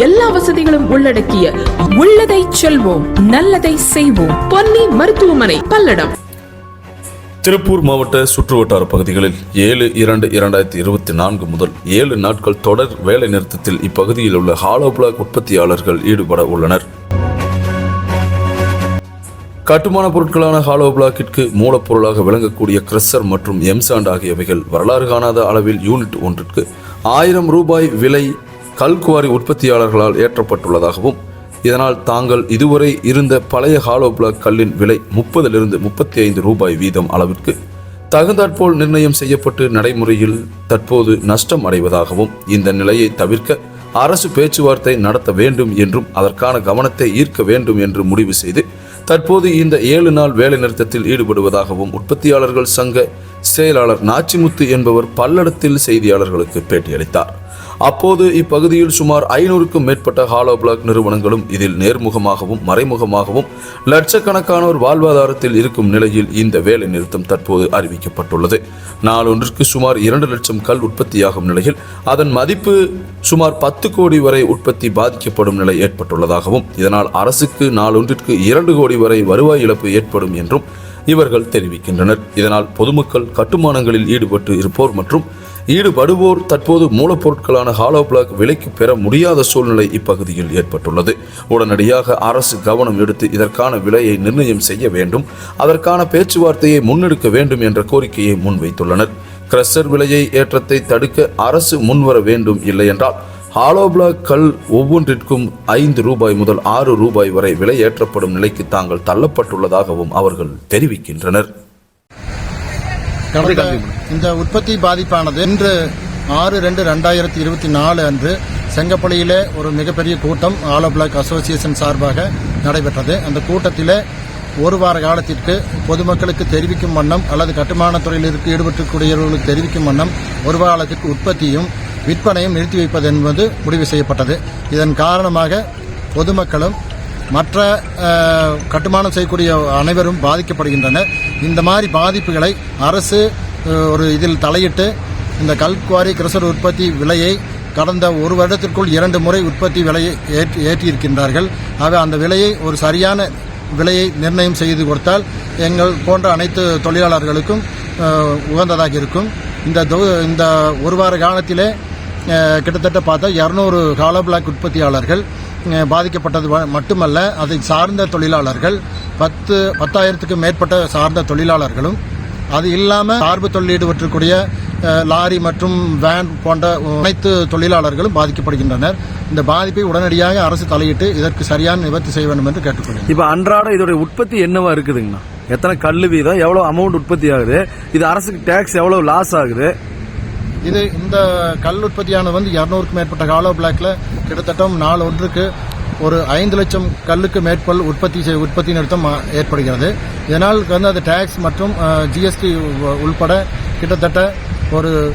எல்லா வசதிகளும் உள்ளடக்கிய உள்ளதை செல்வோம் நல்லதை செய்வோம். பொன்னி மருத்துவமனை பல்லடம். திருப்பூர் மாவட்ட சுற்றுவட்டார பகுதிகளில் ஏழு இரண்டு இரண்டாயிரத்தி இருபத்தி நான்கு முதல் ஏழு நாட்கள் தொடர் வேலை நிறுத்தத்தில் இப்பகுதியில் உள்ள ஹாலோ பிளாக் உற்பத்தியாளர்கள் ஈடுபட உள்ளனர். கட்டுமான பொருட்களான ஹாலோ பிளாக்கிற்கு மூலப்பொருளாக விளங்கக்கூடிய கிரஷர் மற்றும் எம்சாண்ட் ஆகியவைகள் வரலாறு காணாத அளவில் யூனிட் ஒன்றிற்கு ஆயிரம் ரூபாய் விலை கல்குவாரி உற்பத்தியாளர்களால் ஏற்றப்பட்டுள்ளதாகவும் இதனால் தாங்கள் இதுவரை இருந்த பழைய ஹாலோ பிளாக் கல்லின் விலை முப்பதிலிருந்து முப்பத்தி ஐந்து ரூபாய் வீதம் அளவிற்கு தகுந்தாற்போல் நிர்ணயம் செய்யப்பட்டு நடைமுறையில் தற்போது நஷ்டம் அடைவதாகவும் இந்த நிலையை தவிர்க்க அரசு பேச்சுவார்த்தை நடத்த வேண்டும் என்றும் அதற்கான கவனத்தை ஈர்க்க வேண்டும் என்று முடிவு செய்து தற்போது இந்த ஏழு நாள் வேலைநிறுத்தத்தில் ஈடுபடுவதாகவும் உற்பத்தியாளர்கள் சங்க செயலாளர் நாச்சிமுத்து என்பவர் பல்லடத்தில் செய்தியாளர்களுக்கு பேட்டியளித்தார். அப்போது இப்பகுதியில் சுமார் ஐநூறுக்கும் மேற்பட்ட ஹாலோ பிளாக் நிறுவனங்களும் இதில் நேர்முகமாகவும் மறைமுகமாகவும் லட்சக்கணக்கானோர் வாழ்வாதாரத்தில் இருக்கும் நிலையில் இந்த வேலை நிறுத்தம் தற்போது அறிவிக்கப்பட்டுள்ளது. நாளொன்றிற்கு சுமார் இரண்டு லட்சம் கல் உற்பத்தியாகும் நிலையில் அதன் மதிப்பு சுமார் பத்து கோடி வரை உற்பத்தி பாதிக்கப்படும் நிலை ஏற்பட்டுள்ளதாகவும் இதனால் அரசுக்கு நாளொன்றிற்கு இரண்டு கோடி வரை வருவாய் இழப்பு ஏற்படும் என்றும் இவர்கள் தெரிவிக்கின்றனர். இதனால் பொதுமக்கள் கட்டுமானங்களில் ஈடுபட்டு இருப்போர் மற்றும் ஈடுபடுவோர் தற்போது மூலப்பொருட்களான ஹாலோ பிளாக் விலைக்கு பெற முடியாத சூழ்நிலை இப்பகுதியில் ஏற்பட்டுள்ளது. உடனடியாக அரசு கவனம் எடுத்து இதற்கான விலையை நிர்ணயம் செய்ய வேண்டும். அதற்கான பேச்சுவார்த்தையை முன்னெடுக்க வேண்டும் என்ற கோரிக்கையை முன்வைத்துள்ளனர். கிரஷர் விலையை ஏற்றத்தை தடுக்க அரசு முன்வர வேண்டும் இல்லையென்றால் ஹாலோ பிளாக் கல் ஒவ்வொன்றிற்கும் ஐந்து ரூபாய் முதல் ஆறு ரூபாய் வரை விலை ஏற்றப்படும் நிலைக்கு தாங்கள் தள்ளப்பட்டுள்ளதாகவும் அவர்கள் தெரிவிக்கின்றனர். இந்த உற்பத்தி பாதிப்பானது இன்று ஆறு ரெண்டு ரெண்டாயிரத்தி இருபத்தி நாலு அன்று செங்கப்பள்ளியிலே ஒரு மிகப்பெரிய கூட்டம் ஆலோ பிளாக் அசோசியேஷன் சார்பாக நடைபெற்றது. அந்த கூட்டத்திலே ஒரு வார காலத்திற்கு பொதுமக்களுக்கு தெரிவிக்கும் வண்ணம் அல்லது கட்டுமானத் துறையில் இருக்க ஈடுபட்டுக்கூடியவர்களுக்கு தெரிவிக்கும் வண்ணம் ஒரு வாரத்திற்கு உற்பத்தியும் விற்பனையும் நிறுத்தி வைப்பது என்பது முடிவு செய்யப்பட்டது. இதன் காரணமாக பொதுமக்களும் மற்ற கட்டுமானம் செய்யக்கூடிய அனைவரும் பாதிக்கப்படுகின்றனர். இந்த மாதிரி பாதிப்புகளை அரசு ஒரு இதில் தலையிட்டு இந்த கல்குவாரி கிரசர் உற்பத்தி விலையை கடந்த ஒரு வருடத்திற்குள் இரண்டு முறை உற்பத்தி விலையை ஏற்றி ஏற்றியிருக்கின்றார்கள். ஆக அந்த விலையை ஒரு சரியான விலையை நிர்ணயம் செய்து கொடுத்தால் எங்கள் போன்ற அனைத்து தொழிலாளர்களுக்கும் உகந்ததாக இருக்கும். இந்த இந்த ஒரு வார காலத்திலே கிட்டத்தட்ட பார்த்தா இரநூறு ஹாலோ பிளாக் உற்பத்தியாளர்கள் பாதிக்கப்பட்டது மட்டுமல்ல அதை சார்ந்த தொழிலாளர்கள் பத்து பத்தாயிரத்துக்கு மேற்பட்ட சார்ந்த தொழிலாளர்களும் அது இல்லாமல் சார்பு தொழில் லாரி மற்றும் வேன் போன்ற அனைத்து தொழிலாளர்களும் பாதிக்கப்படுகின்றனர். இந்த பாதிப்பை உடனடியாக அரசு தலையிட்டு இதற்கு சரியான நிவர்த்தி செய்ய வேண்டும் என்று கேட்டுக்கொள்கிறேன். இப்ப அன்றாட இதோட உற்பத்தி என்னவா இருக்குதுங்கண்ணா? எத்தனை கல் வீதம் எவ்வளவு அமௌண்ட் உற்பத்தி ஆகுது? இது அரசுக்கு டேக்ஸ் எவ்வளவு லாஸ் ஆகுது? இது இந்த கல் உற்பத்தியானது வந்து இரநூறுக்கும் மேற்பட்ட ஹாலோ பிளாக்ல கிட்டத்தட்ட நாலு ஒன்றுக்கு ஒரு ஐந்து லட்சம் கல்லுக்கு மேற்பல் உற்பத்தி செய்- உற்பத்தி நிறுத்தம் ஏற்படுகிறது. இதனால் வந்து அது டேக்ஸ் மற்றும் ஜிஎஸ்டி உள்பட கிட்டத்தட்ட ஒரு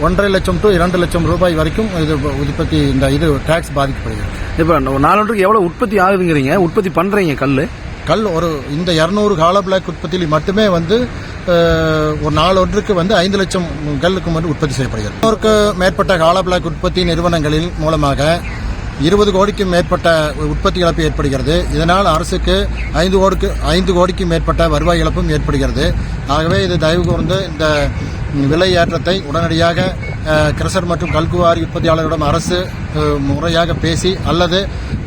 ஒன்றரை லட்சம் டு இரண்டு லட்சம் ரூபாய் வரைக்கும் இது உற்பத்தி இந்த இது டேக்ஸ் பாதிக்கப்படுகிறது. நாலு நாலொன்றுக்கு எவ்வளோ உற்பத்தி ஆகுதுங்கிறீங்க? உற்பத்தி பண்ணுறீங்க கல் கல் ஒரு இந்த இரநூறு ஹாலோ பிளாக் உற்பத்தியில் மட்டுமே வந்து ஒரு நாள் ஒன்றுக்கு வந்து ஐந்து லட்சம் கல்லுக்கு வந்து உற்பத்தி செய்யப்படுகிறது. நூறுக்கு மேற்பட்ட ஹாலோ பிளாக் உற்பத்தி நிறுவனங்களின் மூலமாக இருபது கோடிக்கும் மேற்பட்ட உற்பத்தி இழப்பு ஏற்படுகிறது. இதனால் அரசுக்கு ஐந்து கோடிக்கு ஐந்து கோடிக்கும் மேற்பட்ட வருவாய் இழப்பும் ஏற்படுகிறது. ஆகவே இது தயவு கூர்ந்து இந்த விலை ஏற்றத்தை உடனடியாக கிரசர் மற்றும் கல்குவாரி உற்பத்தியாளர்களிடம் அரசு முறையாக பேசி அல்லது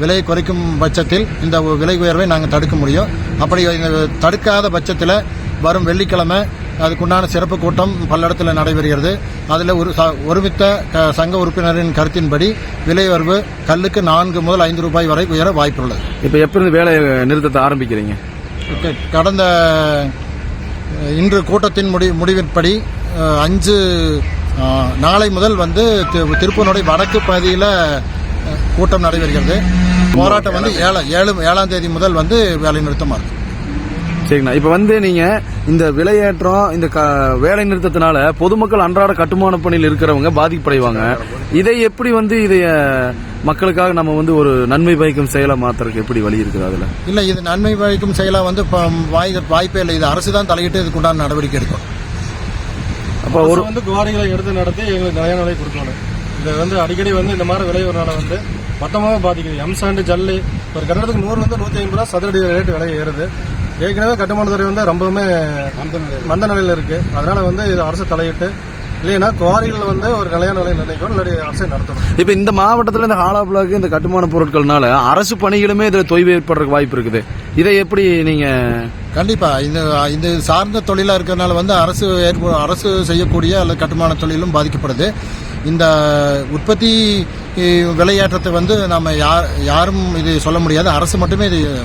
விலையை குறைக்கும் பட்சத்தில் இந்த விலை உயர்வை நாங்கள் தடுக்க முடியும். அப்படி தடுக்காத பட்சத்தில் வரும் வெள்ளிக்கிழமை அதுக்குண்டான சிறப்பு கூட்டம் பல்லடத்தில் நடைபெறுகிறது. அதில் ஒரு ஒருமித்த சங்க உறுப்பினரின் கருத்தின்படி விலை உயர்வு கல்லுக்கு நான்கு முதல் ஐந்து ரூபாய் வரை உயர வாய்ப்புள்ளது. இப்ப எப்ப இருந்து வேலை நிறுத்தத்தை ஆரம்பிக்கிறீங்க? கடந்த இன்று கூட்டத்தின் முடி முடிவின்படி அஞ்சு நாளை முதல் வந்து திருப்பூனுடைய வடக்கு பகுதியில் கூட்டம் நடைபெறுகிறது. போராட்டம் வந்து ஏழு ஏழு ஏழாம் தேதி முதல் வந்து வேலை நிறுத்தமாக இருக்கு. சரிங்கண்ணா. இப்ப வந்து நீங்க இந்த விலையேற்றம் இந்த க- வேலை நிறுத்தத்தினால பொதுமக்கள் அன்றாட கட்டுமான பணியில் இருக்கிறவங்க பாதிப்படைவாங்க. இதை எப்படி வந்து இதை மக்களுக்காக நம்ம வந்து ஒரு நன்மை பயக்கும் செயலை மாத்துறதுக்கு எப்படி வழி இருக்குது அதுல? இல்லை இது நன்மை பயக்கும் செயலாக வந்து வாய் வாய்ப்பே இல்லை. இது அரசு தான் தலையிட்டு இதுக்குண்டான நடவடிக்கை எடுக்கும். அப்ப ஒரு வந்து குவாரிகளை எடுத்து நடத்தி எங்களுக்கு நிலையான விலை கொடுக்கணும். இது வந்து அடிக்கடி வந்து இந்த மாதிரி விலை வரனால வந்து மொத்தமாக பாதிக்குது. எம்சாண்டு ஜல்லு ஒரு கட்டடத்துக்கு நூறுலேருந்து நூற்றி ஐம்பது ரூபா சதுரடி ரேட்டு விலை ஏறுது. ஏற்கனவே கட்டுமானத்துறை வந்து ரொம்பவுமே மந்த நிலையில் இருக்கு. அதனால வந்து இது அரசு தலையிட்டு இல்லைன்னா குவாரிகள் வந்து ஒரு நிலையான நிலையில் நினைக்கணும் இல்லாட்டி அரசு நடத்தணும். இப்ப இந்த மாவட்டத்துல இந்த ஹாலோ பிளாக் இந்த கட்டுமான பொருட்கள்னால அரசு பணிகளுமே இதுல தொய்வு ஏற்படுறதுக்கு வாய்ப்பு இருக்குது. இதை எப்படி நீங்க கண்டிப்பா. இந்த இந்த சார்ந்த தொழிலா இருக்கிறதுனால வந்து அரசு ஏற்ப- அரசு செய்யக்கூடிய அல்லது கட்டுமான தொழிலும் பாதிக்கப்படுது. இந்த உற்பத்தி விலையேற்றத்தை வந்து நம்ம யார் யாரும் இது சொல்ல முடியாது. அரசு மட்டுமே இது